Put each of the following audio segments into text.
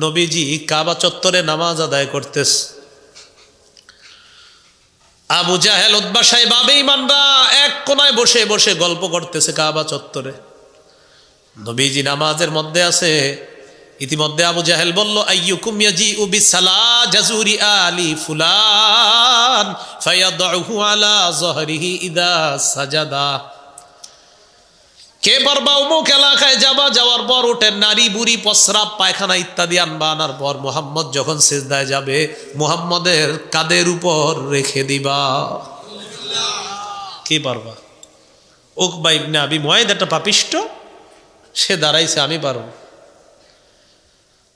নবীজি কাবা চত্বরে নামাজ আদায় করতেছে। আবু জাহেল উদ্বা সাহেব আবেইমানরা এক কোনায় বসে বসে গল্প করতেছে কাবা চত্বরে। নবীজি নামাজের মধ্যে আছে। ইতিমধ্যে আবু জাহেল বলল, আইয়ুকুম ইয়াজিউ বিসালা জাজুরি আলি ফুলান ফায়াদহু আলা যহরিহি ইদা সাজাদা। কে পারবা অমুক এলাকায় যাবা? যাওয়ার পর ওটের নারী, বুড়ি পসরাব পায়খানা ইত্যাদি আনবা, আনার পর মোহাম্মদ যখন সেজদায় যাবে, মোহাম্মদের কাদের উপর রেখে দিবা? কে পারবা? উকবা ইবনে আবি মুয়াইদ একটা পাপিষ্ট, সে দাঁড়াইছে, আমি পারব।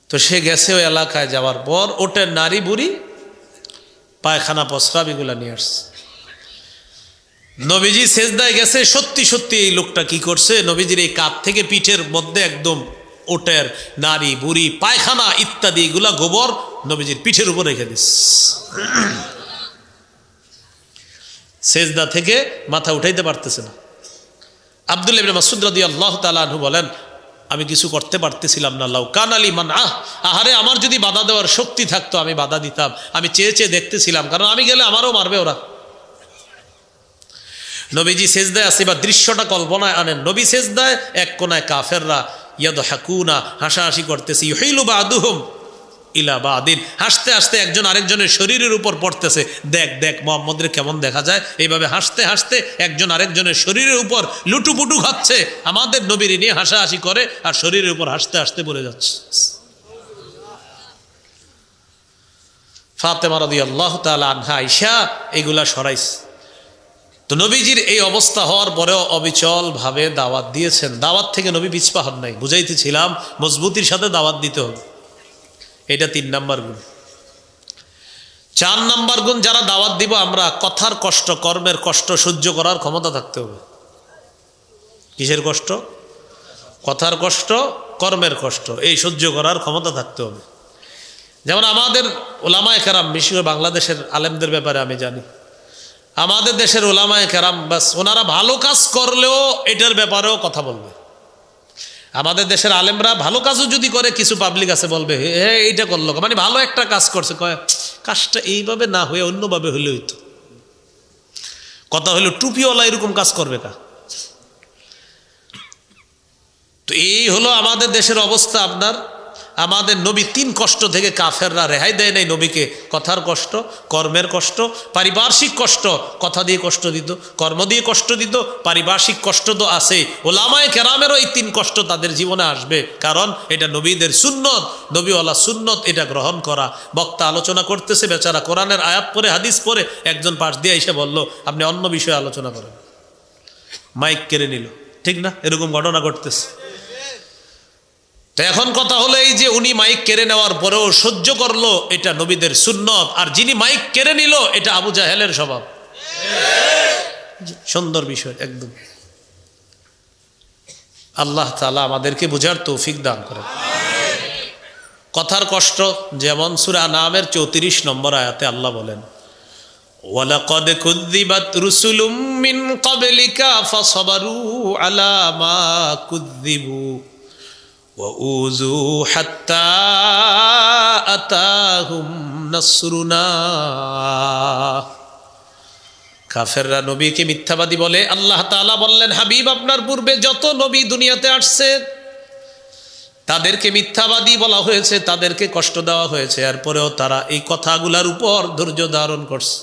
তো সে গেছে ওই এলাকায় যাওয়ার পর ওটের নারী, বুড়ি, পায়খানা পসরাব এগুলা নিয়ে আসছে। নবীজি সেজদায় গেছে, সত্যি সত্যি এই লোকটা কি করছে? নবীজির এই কাপ থেকে পিঠের মধ্যে একদম ওটের নারী, বুড়ি, পায়খানা ইত্যাদি এগুলা গোবর নবীজির পিঠের উপর রেখে দিস। সেজদা থেকে মাথা উঠাইতে পারতেছে না। আব্দুল ইবনে মাসুদ আল্লাহ তালু বলেন, আমি কিছু করতে পারতেছিলাম না আল্লাহ কান আলী মান আহ, আহারে আমার যদি বাধা দেওয়ার শক্তি থাকতো, আমি বাধা দিতাম। আমি চেয়ে চেয়ে দেখতেছিলাম, কারণ আমি গেলে আমারও মারবে ওরা। নবীজি সেজদায় আসে বা দৃশ্যটা কল্পনায় আনেন। নবী সেজদায় এক কোনায় কাফেররা ইয়াদ হাকুনা হাসাহাসি করতেছে ইহিলু বা আদুহম ইলা বা আদিন হাসতে হাসতে একজন আরেকজনের শরীরের উপর পড়তেছে। দেখ দেখ, মোহাম্মদের কেমন দেখা যায়? এইভাবে হাসতে হাসতে একজন আরেকজনের শরীরের উপর লুটুপুটু খাচ্ছে। আমাদের নবীর নিয়ে হাসাহাসি করে আর শরীরের উপর হাসতে হাসতে পড়ে যাচ্ছে। ফাতেমা রদি আল্লাহ তালা আনহা আইসা এগুলা সরাইছে। তো নবীজির এই অবস্থা হওয়ার পরেও অবিচলভাবে দাওয়াত দিয়েছেন। দাওয়াত থেকে নবী পিছপা হন নাই। বুঝাইতেছিলাম মজবুতির সাথে দাওয়াত দিতে হবে। এটা তিন নাম্বার গুণ। চার নাম্বার গুণ, যারা দাওয়াত দিব, আমরা কথার কষ্ট, কর্মের কষ্ট সহ্য করার ক্ষমতা থাকতে হবে। কিসের কষ্ট? কথার কষ্ট, কর্মের কষ্ট, এই সহ্য করার ক্ষমতা থাকতে হবে। যেমন আমাদের ওলামায় কেরাম, বিশেষ বাংলাদেশের আলেমদের ব্যাপারে আমি জানি। আমাদের দেশের ওলামায় কেরাম, বাস ওনারা ভালো কাজ করলেও এটার ব্যাপারেও কথা বলবে। আমাদের দেশের আলেমরা ভালো কাজও যদি করে, কিছু পাবলিক আছে বলবে, হে এইটা করল মানে ভালো একটা কাজ করছে, কয়, কাজটা এইভাবে না হয়ে অন্যভাবে হলে হইতো। কথা হলো, টুপিওয়ালা এরকম কাজ করবে কা? তো এই হলো আমাদের দেশের অবস্থা আপনার। আমাদের নবী তিন কষ্ট থেকে কাফেররা রেহাই দেয় নাই। নবীকে কথার কষ্ট, কর্মের কষ্ট, পারিপার্শ্বিক কষ্ট, কথা দিয়ে কষ্ট দিত, কর্ম দিয়ে কষ্ট দিত, পারিপার্শ্বিক কষ্ট তো আছে। ওলামায় কেরামেরও এই তিন কষ্ট তাদের জীবনে আসবে। কারণ এটা নবীদের সুন্নত। নবীওয়ালা সুন্নত এটা গ্রহণ করা। বক্তা আলোচনা করতেছে, বেচারা কোরআনের আয়াত পরে হাদিস পরে একজন পাশ দিয়ে এসে বলল, আপনি অন্য বিষয়ে আলোচনা করেন। মাইক কেড়ে নিল। ঠিক না? এরকম ঘটনা ঘটতেছে। তো এখন কথা হলো এই যে উনি মাইক কেড়ে নেওয়ার পরেও সহ্য করল এটা নবীদের সুন্নত, আর যিনি মাইক কেড়ে নিল, এটা আবু জাহেলের স্বভাব। সুন্দর বিষয়, একদম। আল্লাহ তালা আমাদেরকে বুঝার তৌফিক দান করে কথার কষ্ট, যেমন সুরা নামের চৌত্রিশ নম্বর আয়াতে আল্লাহ বলেন রুসুলুম মিন আলা মা কুযযিবু। وأوذوا حتى أتاهم نصرنا কাফেররা নবীকে মিথ্যাবাদী বলে আল্লাহ তাআলা বললেন হাবিব আপনার পূর্বে যত নবী দুনিয়াতে আসছে তাদেরকে মিথ্যাবাদী বলা হয়েছে তাদেরকে কষ্ট দেওয়া হয়েছে এরপরেও তারা এই কথাগুলার উপর ধৈর্য ধারণ করছে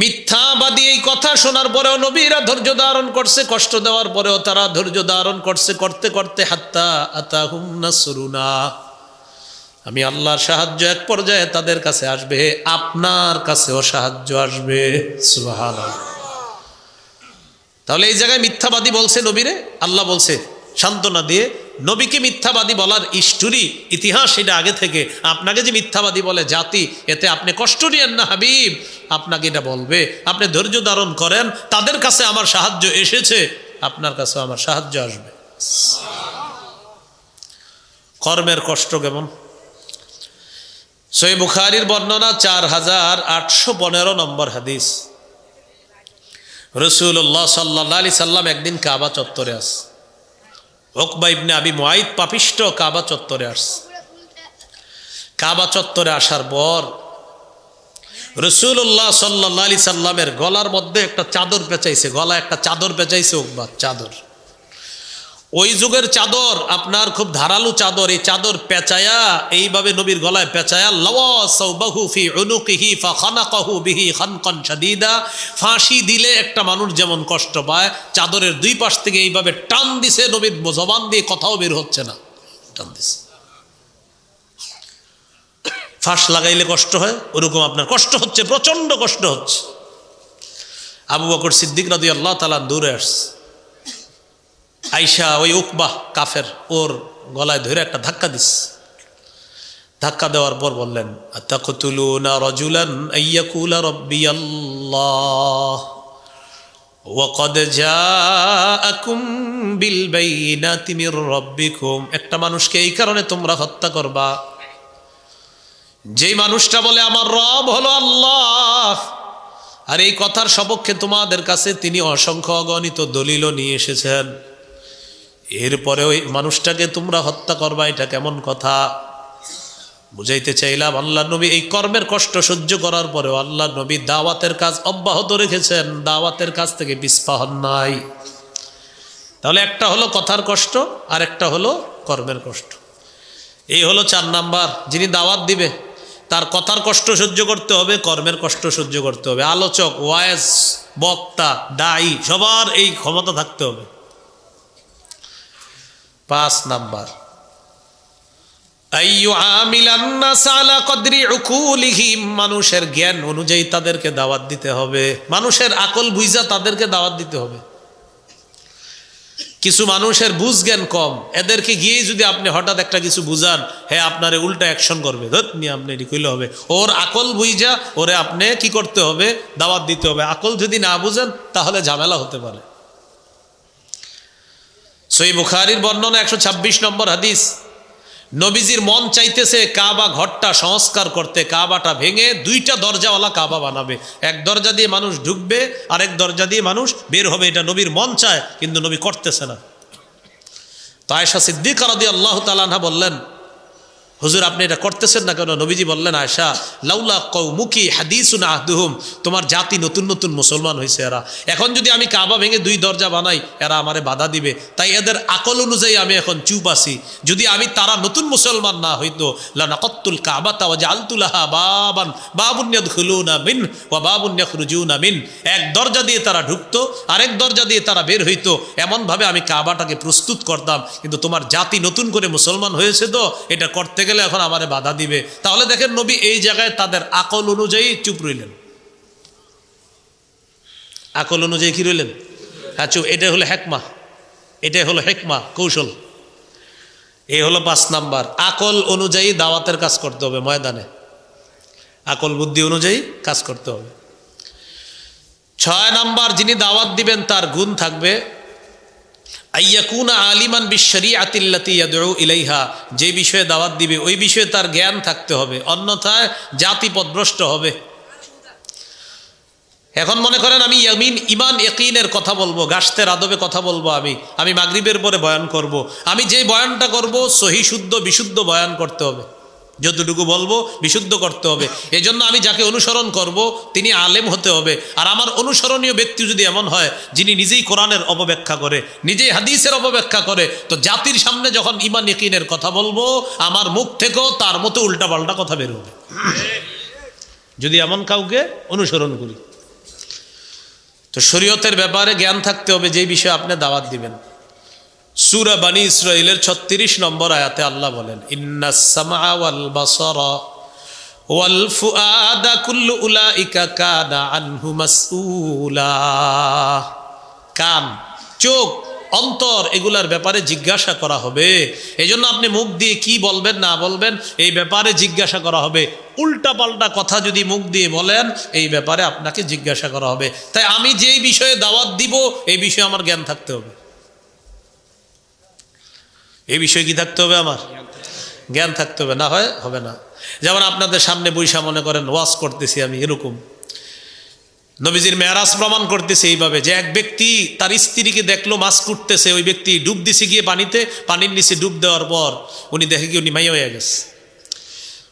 মিথ্যাবাদী এই কথা শোনার পরেও নবীরা ধৈর্য ধারণ করছে, কষ্ট দেওয়ার পরেও তারা ধৈর্য ধারণ করছে, করতে করতে হাত্তা আতাহুম নাসরুনা। আমি আল্লাহর সাহায্য এক পর্যায়ে তাদের কাছে আসবে, আপনার কাছেও সাহায্য আসবে। তাহলে এই জায়গায় মিথ্যাবাদী বলছে নবীরে? আল্লাহ বলছে, সান্ত্বনা দিয়ে, নবীকে মিথ্যাবাদী বলার ইস্টুরি ইতিহাস এটা আগে থেকে। আপনাকে যে মিথ্যাবাদী বলে জাতি, এতে আপনি কষ্ট নিয়েন না হাবিব। আপনাকে এটা বলবে। আপনি ধৈর্য ধারণ করেন, তাদের কাছে আমার সাহায্য এসেছে, আপনার কাছে আমার সাহায্য আসবে। কর্মের কষ্ট কেমন? সই বুখারির বর্ণনা চার হাজার আটশো পনেরো নম্বর হাদিস। রসুল্লাহ সাল্লাহ আলি সাল্লাম একদিন কাবা চত্বরে আস। ওকবা ইবনে আবি মোয়াইদ পাপিষ্ট কাবা চত্বরে আসছে কাবা চত্বরে আসার পর রসুল্লাহ সাল্লা আলি সাল্লামের গলার মধ্যে একটা চাদর পেঁচাইছে। গলা একটা চাদর পেঁচাইছে ওকবা চাদর। ওই যুগের চাদর, আপনার খুব ধারালো চাদর, এই চাদর পেঁচায়া, এইভাবে নবীর গলায় পেঁচায়া লওয়াহি অনুকিহি ফাখানাকাহু বিহি ফাঁসি দিলে একটা মানুষ যেমন কষ্ট পায়, চাদরের দুই পাশ থেকে এইভাবে টান দিছে নবীর জবান দিয়ে, কথাও বের হচ্ছে না। টান দিছে। ফাঁস লাগাইলে কষ্ট হয়, ওরকম আপনার কষ্ট হচ্ছে প্রচণ্ড কষ্ট হচ্ছে। আবু বকর সিদ্দিক রাদি আল্লাহ তালা দূরে আসছে। আইসা ওই উকবাহ কাফের, ওর গলায় ধরে একটা ধাক্কা দিস ধাক্কা দেওয়ার পর বললেন বিল একটা মানুষকে এই কারণে তোমরা হত্যা করবা। যেই মানুষটা বলে, আমার রব হলো আল্লাহ। আর এই কথার সপক্ষে তোমাদের কাছে তিনি অসংখ্য অগণিত দলিলও নিয়ে এসেছেন। এরপরে ওই মানুষটাকে তোমরা হত্যা করবা, এটা কেমন কথা? বুঝাইতে চাইলাম, আল্লাহ নবী এই কর্মের কষ্ট সহ্য করার পরেও আল্লাহ নবী দাওয়াতের কাজ অব্যাহত রেখেছেন, দাওয়াতের কাজ থেকে বিস্পাহন নাই। তাহলে একটা হলো কথার কষ্ট আর একটা হলো কর্মের কষ্ট। এই হলো চার নাম্বার, যিনি দাওয়াত দিবে তার কথার কষ্ট সহ্য করতে হবে, কর্মের কষ্ট সহ্য করতে হবে। আলোচক ওয়াইস বক্তা, দায়ী, সবার এই ক্ষমতা থাকতে হবে। পাঁচ নাম্বার। মানুষের জ্ঞান অনুযায়ী তাদেরকে দাওয়াত দিতে হবে। মানুষের আকল বুঝা তাদেরকে দাওয়াত দিতে হবে। কিছু মানুষের বুঝ জ্ঞান কম। এদেরকে গিয়ে যদি আপনি হঠাৎ একটা কিছু বুঝান হ্যাঁ আপনার উল্টা অ্যাকশন করবে। ধর নিয়ে আপনি এটি কইলে হবে। ওর আকল বুঝা ওরে আপনি কি করতে হবে? দাওয়াত দিতে হবে। আকল যদি না বুঝেন, তাহলে ঝামেলা হতে পারে। সই বুখারির বর্ণনা একশো ছাব্বিশ নম্বর হাদিস। নবীজির মন চাইতেছে কাবা ঘরটা সংস্কার করতে, কাবাটা ভেঙে দুইটা দরজাওয়ালা কাবা বানাবে। এক দরজা দিয়ে মানুষ ঢুকবে, আরেক দরজা দিয়ে মানুষ বের হবে। এটা নবীর মন চায়, কিন্তু নবী করতেছে না। তো আয়সা সিদ্দিক রাদি আল্লাহ তালানহা বললেন হুজুর, আপনি এটা করতেছেন না কেন? নবীজি বললেন আয়সা লাউলা কৌমুখী হাদিসুন আহদুহুম। তোমার জাতি নতুন নতুন মুসলমান হয়েছে এরা। এখন যদি আমি কাবা ভেঙে দুই দরজা বানাই, এরা আমারে বাধা দিবে। তাই এদের আকল অনুযায়ী আমি এখন চুপ আছি। যদি আমি তারা নতুন মুসলমান না হইতো, লানাকত্তুল কাবা তাওয়া আলতুলাহা বাবান। বাবুন্যাদ খুলুনা মিন ওয়া বাবুন্যা খুরুজুনা মিন। এক দরজা দিয়ে তারা ঢুকতো, আরেক দরজা দিয়ে তারা বের হইতো। এমনভাবে আমি কাবাটাকে প্রস্তুত করতাম। কিন্তু তোমার জাতি নতুন করে মুসলমান হয়েছে তো, এটা করতে গেলে এখন আমারে বাধা দিবে। তাহলে দেখেন নবী এই জায়গায় তাদের আকল অনুযায়ী চুপ রইলেন। আকল অনুযায়ী কি রইলেন? হ্যাঁ চুপ। এটাই হলো হেকমা। এটাই হলো হেকমা, কৌশল। এই হলো পাঁচ নাম্বার। আকল অনুযায়ী দাওয়াতের কাজ করতে হবে ময়দানে। আকল বুদ্ধি অনুযায়ী কাজ করতে হবে। ছয় নাম্বার, যিনি দাওয়াত দিবেন তার গুণ থাকবে আইয়াকুনা আলিমান বিশ্বরি আতিল্লাতি ইলাইহা, যে বিষয়ে দাওয়াত দিবে, ওই বিষয়ে তার জ্ঞান থাকতে হবে, অন্যথায় জাতি পদভ্রষ্ট হবে এখন মনে করেন আমি ইয়ামিন, ইমান একিনের কথা বলব, গাছতের আদবে কথা বলব আমি আমি মাগরিবের পরে বয়ান করব। আমি যে বয়ানটা করব সহি শুদ্ধ বিশুদ্ধ বয়ান করতে হবে যতটুকু বলব বিশুদ্ধ করতে হবে। এজন্য আমি যাকে অনুসরণ করব, তিনি আলেম হতে হবে। আর আমার অনুসরণীয় ব্যক্তি যদি এমন হয়, যিনি নিজেই কোরআনের অপব্যাখ্যা করে, নিজেই হাদিসের অপব্যাখ্যা করে, তো জাতির সামনে যখন ইমান ইকিনের কথা বলব, আমার মুখ থেকেও তার মতো উল্টাপাল্টা কথা বের হবে যদি এমন কাউকে অনুসরণ করি, তো শরীয়তের ব্যাপারে জ্ঞান থাকতে হবে যেই বিষয়ে আপনি দাওয়াত দিবেন। সুরা বানী ইসরায়েলের ছত্রিশ নম্বর আয়াতে আল্লাহ বলেন কান চোখ, অন্তর, এগুলার ব্যাপারে জিজ্ঞাসা করা হবে। এই আপনি মুখ দিয়ে কি বলবেন, না বলবেন, এই ব্যাপারে জিজ্ঞাসা করা হবে। উল্টা পাল্টা কথা যদি মুখ দিয়ে বলেন, এই ব্যাপারে আপনাকে জিজ্ঞাসা করা হবে। তাই আমি যেই বিষয়ে দাওয়াত দিব, এই বিষয়ে আমার জ্ঞান থাকতে হবে। এই বিষয়ে কি থাকতে হবে আমার? জ্ঞান থাকতে হবে। না হয়, হবে না। যেমন আপনাদের সামনে বৈশা মনে করেন ওয়াশ করতেছি আমি এরকম। নবীজির মেয়ারাজ প্রমাণ করতেছে এইভাবে যে এক ব্যক্তি তার স্ত্রীকে দেখল, মাছ কুটতেছে, ওই ব্যক্তি ডুব দিছে গিয়ে পানিতে, পানির নিচে ডুব দেওয়ার পর উনি দেখে কি উনি মেয়ে হয়ে গেছে।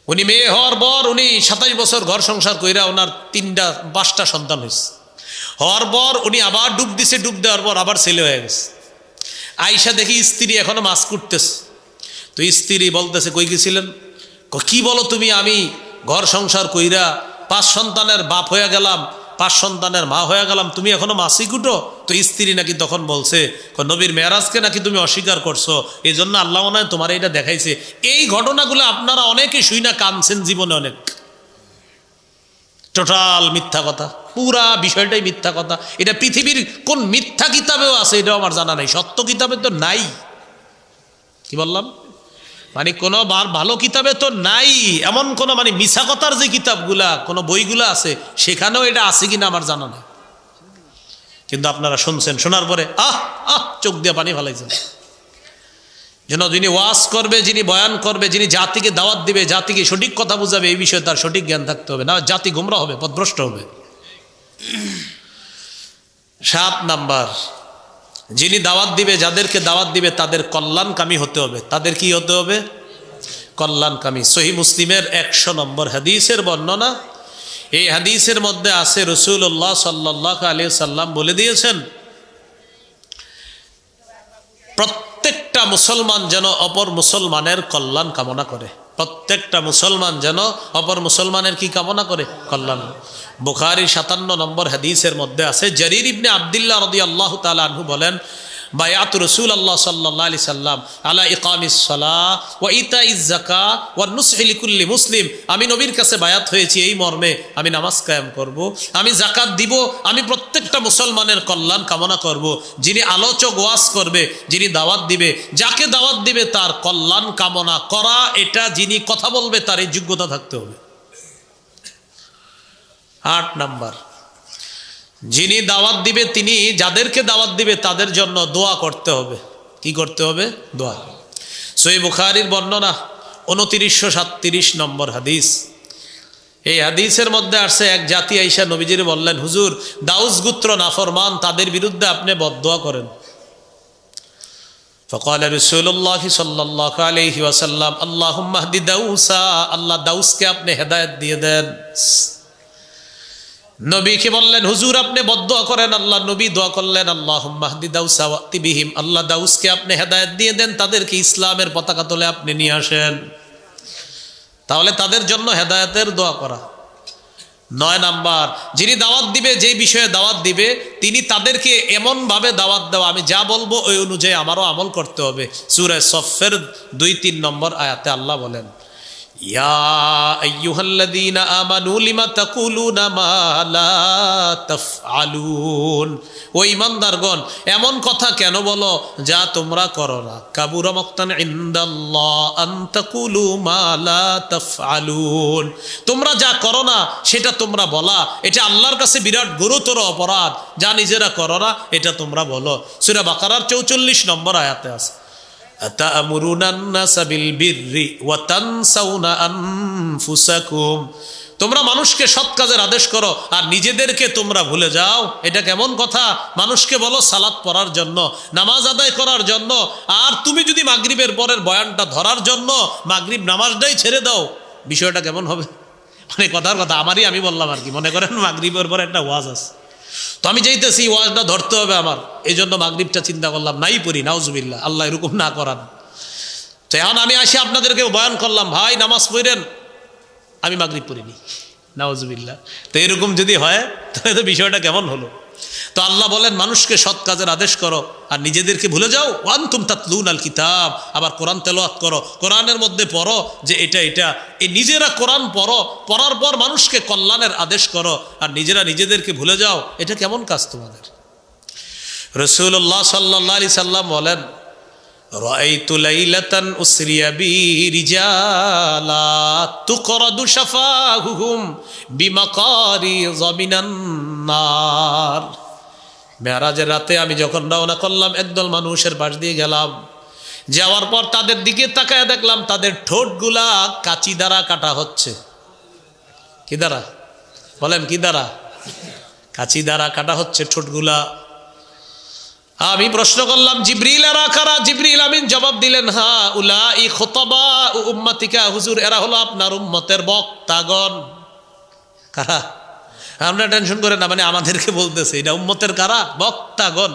উনি মেয়ে হওয়ার পর উনি সাতাশ বছর ঘর সংসার কইরা ওনার তিনটা, পাঁচটা সন্তান হয়েছে হওয়ার পর উনি আবার ডুব দিছে, ডুব দেওয়ার পর আবার ছেলে হয়ে গেছে। আইসা দেখি স্ত্রী এখনও মাছ কুটতেছে। তো স্ত্রী বলতেছে, কই গেছিলেন? ক- বলো তুমি, আমি ঘর সংসার কইরা পাঁচ সন্তানের বাপ হয়ে গেলাম, পাঁচ সন্তানের মা হয়ে গেলাম, তুমি এখনও মাসি কুটো? তো স্ত্রী নাকি তখন বলছে নবীর মেয়ারাজকে নাকি তুমি অস্বীকার করছ? এই জন্য আল্লাহ তোমার এটা দেখাইছে। এই ঘটনাগুলো আপনারা অনেকে শুই না কানছেন জীবনে অনেক। টোটাল মিথ্যা কথা। পুরা বিষয়টাই মিথ্যা কথা। এটা পৃথিবীর কোন মিথ্যা কিতাবেও আছে, এটাও আমার জানা নাই। সত্য কিতাবে তো নাই। কি বললাম? মানে কোনো ভালো কিতাবে তো নাই। এমন কোনো মানে মিছা কথার যে কিতাবগুলা, কোনো বইগুলা আছে, সেখানেও এটা আছে কিনা আমার জানা নেই। কিন্তু আপনারা শুনছেন, শোনার পরে, আহ আহ, চোখ দিয়ে পানি ফেলাইছেন। যেন যিনি ওয়াজ করবে, যিনি বয়ান করবে, যিনি জাতিকে দাওয়াত দিবে, জাতিকে সঠিক কথা বুঝাবে, এই বিষয়ে তার সঠিক জ্ঞান থাকতে হবে। না জাতি গুমরা হবে পথভ্রষ্ট হবে। সাত নাম্বার, যিনি দাওয়াত দিবে, যাদেরকে দাওয়াত দিবে, তাদের কল্যাণকামী হতে হবে। তাদের কি হতে হবে? কল্যাণকামী। সহি মুসলিমের একশো নম্বর হাদিসের বর্ণনা, এই হাদিসের মধ্যে আছে রসুল্লাহ সাল্লাহ আলী সাল্লাম বলে দিয়েছেন প্রত্যেকটা মুসলমান যেন অপর মুসলমানের কল্যাণ কামনা করে। প্রত্যেকটা মুসলমান যেন অপর মুসলমানের কি কামনা করে? কল্যাণ। বুখারি সাতান্ন নম্বর হাদিসের মধ্যে আছে, জরির ইবনে আবদুল্লাহ রদি আল্লাহ তালু বলেন বায়াত রসুল আল্লাহ সাল্লাহ আলি সাল্লাম আলা ইকামিসলা ও ইতা ইজাকা ও নুসহিলিকুল্লি মুসলিম আমি নবীর কাছে বায়াত হয়েছি এই মর্মে আমি নামাজ কায়াম করব। আমি জাকাত দিব, আমি প্রত্যেকটা মুসলমানের কল্যাণ কামনা করব। যিনি আলোচক ওয়াজ করবে, যিনি দাওয়াত দিবে, যাকে দাওয়াত দিবে তার কল্যাণ কামনা করা, এটা যিনি কথা বলবে তার এই যোগ্যতা থাকতে হবে আট নাম্বার যিনি দাওয়াত দিবে, তিনি যাদেরকে দাওয়াত দিবে, তাদের জন্য দোয়া করতে হবে। কি করতে হবে? দোয়া। সই বুখারির বর্ণনা, উনতিরিশশো সাতত্রিশ নম্বর হাদিস। এই হাদিসের মধ্যে আসছে, এক জাতি আইসা নবীজির বললেন, হুজুর, দাউস গুত্র নাফরমান, তাদের বিরুদ্ধে আপনি বদোয়া করেন। ফকাল রসুল্লাহ সাল্লাহ আলহি ওয়াসাল্লাম আল্লাহ দাউসা, আল্লাহ দাউসকে আপনি হেদায়ত দিয়ে দেন। নবীকে বললেন, হুজুর, আপনি বদোয়া করেন, আল্লাহ নবী দোয়া করলেন আল্লাহ মাহদি আল্লাহ দাউসকে আপনি হেদায়েত দিয়ে দেন, তাদেরকে ইসলামের পতাকা তোলে আপনি নিয়ে আসেন। তাহলে তাদের জন্য হেদায়তের দোয়া করা। নয় নাম্বার, যিনি দাওয়াত দিবে, যেই বিষয়ে দাওয়াত দিবে, তিনি তাদেরকে এমনভাবে দাওয়াত দেওয়া, আমি যা বলব ওই অনুযায়ী আমারও আমল করতে হবে। সুরে সফের দুই তিন নম্বর আয়াতে আল্লাহ বলেন ও ঈমানদারগণ এমন কথা কেন বলো যা তোমরা করো না? কাবুরা তোমরা যা করো না, সেটা তোমরা বলা। এটা আল্লাহর কাছে বিরাট গুরুতর অপরাধ। যা নিজেরা করো না, এটা তোমরা বলো। সূরা বাকারার 44 নম্বর আয়াতে আছে। তোমরা মানুষকে সৎ কাজের আদেশ করো আর নিজেদেরকে তোমরা ভুলে যাও। এটা কেমন কথা? মানুষকে বলো সালাত পড়ার জন্য, নামাজ আদায় করার জন্য, আর তুমি যদি মাগরিবের পরের বয়ানটা ধরার জন্য মাগরিব নামাজটাই ছেড়ে দাও, বিষয়টা কেমন হবে? মানে কথার কথা, আমারই আমি বললাম আর কি, মনে করেন মাগরিবের পরে একটা ওয়াজ আছে। তো আমি চাইতেছি ওয়াজটা ধরতে হবে আমার। এই জন্য মাগরীবটা চিন্তা করলাম, নাই পড়ি নাউজুবিল্লা আল্লাহ এরকম না করান। তো এখন আমি আসি আপনাদেরকে বয়ান করলাম, ভাই, নামাজ পড়েন। আমি মাগরীব পড়িনি নাউজুবিল্লা তো এরকম যদি হয়, তাহলে তো বিষয়টা কেমন হলো? তো আল্লাহ বলেন মানুষকে সৎ কাজের আদেশ করো আর নিজেদেরকে ভুলে যাও ওয়ান তুম তাতলুন আল কিতাব আবার কোরআন তেলোয়াত করো কোরআনের মধ্যে পড়ো যে এটা এটা এই নিজেরা কোরআন পড়ো পড়ার পর মানুষকে কল্যাণের আদেশ করো আর নিজেরা নিজেদেরকে ভুলে যাও এটা কেমন কাজ তোমাদের রসুল্লাহ সাল্লাহ আলি সাল্লাম বলেন رأيت ليلة أسري بي رجالا تقرض شفاههم بمقاريض من নার। মেয়ারাজের রাতে আমি যখন রওনা করলাম, একদল মানুষের পাশ দিয়ে গেলাম। যাওয়ার পর তাদের দিকে তাকায় দেখলাম, তাদের ঠোঁটগুলা কাচি দ্বারা কাটা হচ্ছে। কি দ্বারা? বলেন, কি দ্বারা? কাচি দ্বারা কাটা হচ্ছে ঠোঁটগুলা। আমি প্রশ্ন করলাম, জিব্রিল, এরা কারা? জিব্রিল আমিন জবাব দিলেন, হা উলা ই খোতবা উম্মাতিকা। হুজুর, এরা হলো আপনার উম্মতের বক্তাগণ। কারা? আমরা টেনশন করে না মানে আমাদেরকে বলতেছে, এটা উম্মতের কারা? বক্তাগণ।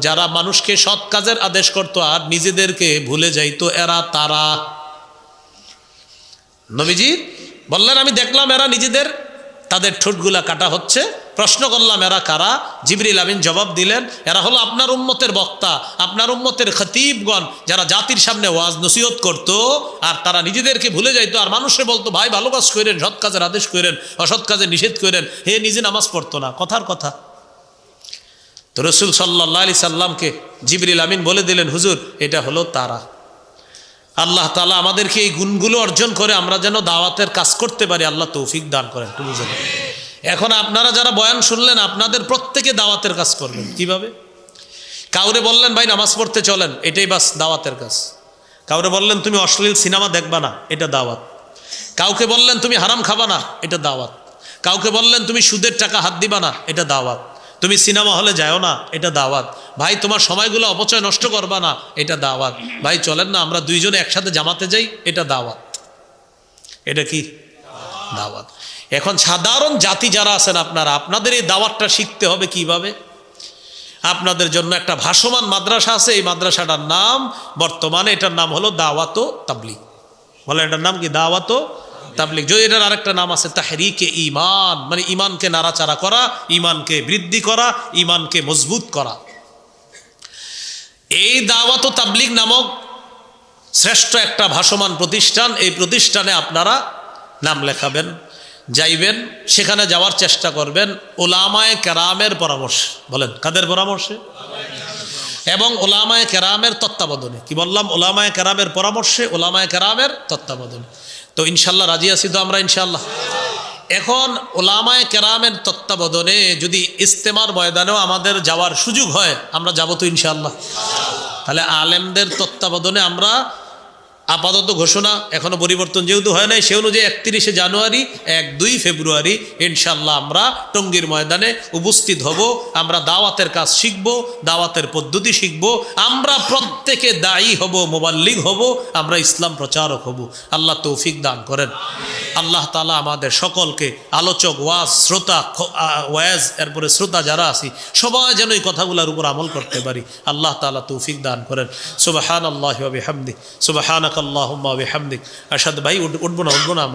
যারা মানুষকে সৎ কাজের আদেশ করতো আর নিজেদেরকে ভুলে যাইতো, এরা তারা। নবীজি বললেন, আমি দেখলাম এরা নিজেদের, তাদের ঠোঁটগুলা কাটা হচ্ছে। প্রশ্ন করলাম, এরা কারা? জিবরিল আমিন জবাব দিলেন, এরা হলো আপনার উম্মতের বক্তা, আপনার উম্মতের খতিবগণ, যারা জাতির সামনে ওয়াজ নসিহত করত, আর তারা নিজেদেরকে ভুলে যাইতো, আর মানুষে বলতো, ভাই ভালো কাজ করেন সৎ কাজের আদেশ করেন অসৎ কাজে নিষেধ করেন হে নিজে নামাজ পড়তো না। কথার কথা। তো রসুল সাল্লাহ আলি সাল্লামকে জিবরিল আমিন বলে দিলেন, হুজুর, এটা হলো তারা। আল্লাহ তালা আমাদেরকে এই গুণগুলো অর্জন করে আমরা যেন দাওয়াতের কাজ করতে পারি, আল্লাহ তৌফিক দান করেন। এখন আপনারা যারা বয়ান শুনলেন, আপনাদের প্রত্যেকে দাওয়াতের কাজ করবেন। কীভাবে? কাউরে বললেন, ভাই, নামাজ পড়তে চলেন। এটাই বাস দাওয়াতের কাজ। কাউরে বললেন, তুমি অশ্লীল সিনেমা দেখবা না, এটা দাওয়াত। কাউকে বললেন, তুমি হারাম খাবা না, এটা দাওয়াত। কাউকে বললেন, তুমি সুদের টাকা হাত দিবা না, এটা দাওয়াত। তুমি সিনেমা হলে যাও না, এটা দাওয়াত। ভাই, তোমার সময়গুলো অপচয় নষ্ট করবা না, এটা দাওয়াত। ভাই, চলেন না, আমরা দুইজনে একসাথে জামাতে যাই, এটা দাওয়াত। এটা কি? দাওয়াত। এখন সাধারণ জাতি যারা আছেন আপনারা, আপনাদের এই দাওয়াতটা শিখতে হবে কীভাবে? আপনাদের জন্য একটা ভাসমান মাদ্রাসা আছে, এই মাদ্রাসাটার নাম বর্তমানে এটার নাম হলো দাওয়াতো তাবলিগ। বলে এটার নাম কি? দাওয়াতো তাবলিগ। যদি এটার আরেকটা নাম আছে, তাহরিকে ইমান মানে ইমানকে নাড়াচাড়া করা ইমানকে বৃদ্ধি করা ইমানকে মজবুত করা। এই দাওয়াতো তাবলিগ নামক শ্রেষ্ঠ একটা ভাসমান প্রতিষ্ঠান, এই প্রতিষ্ঠানে আপনারা নাম লেখাবেন। যাইবেন, সেখানে যাওয়ার চেষ্টা করবেন। ওলামায় কেরামের পরামর্শ। বলেন, কাদের পরামর্শে? এবং ওলামায় কেরামের তত্ত্বাবধানে। কি বললাম? ওলামায় কেরামের পরামর্শে, ওলামায় কেরামের তত্ত্বাবধানে। তো ইনশাল্লাহ রাজি আছি তো আমরা ইনশাল্লাহ? এখন ওলামায় কেরামের তত্ত্বাবধানে যদি ইস্তেমার ময়দানেও আমাদের যাওয়ার সুযোগ হয়, আমরা যাব তো ইনশাল্লাহ। তাহলে আলেমদের তত্ত্বাবধানে আমরা আপাতত ঘোষণা এখনও পরিবর্তন যেহেতু হয় নাই সে অনুযায়ী একত্রিশে জানুয়ারি, এক দুই ফেব্রুয়ারি ইনশাল্লাহ আমরা টঙ্গীর ময়দানে উপস্থিত হব, আমরা দাওয়াতের কাজ শিখব, দাওয়াতের পদ্ধতি শিখব, আমরা প্রত্যেকে দায়ী হব মোবাল্লিগ হব, আমরা ইসলাম প্রচারক হব। আল্লাহ তৌফিক দান করেন। আল্লাহ তালা আমাদের সকলকে আলোচক, ওয়াজ, শ্রোতা ওয়াজ, এরপরে শ্রোতা যারা আছি, সবাই যেন এই কথাগুলোর উপর আমল করতে পারি। আল্লাহ তালা তৌফিক দান করেন। সুবাহান আল্লাহ হামদিক সুবাহানাক আল্লাহ হামদিক আসাদ ভাই উঠ- উঠবো না উঠবো না।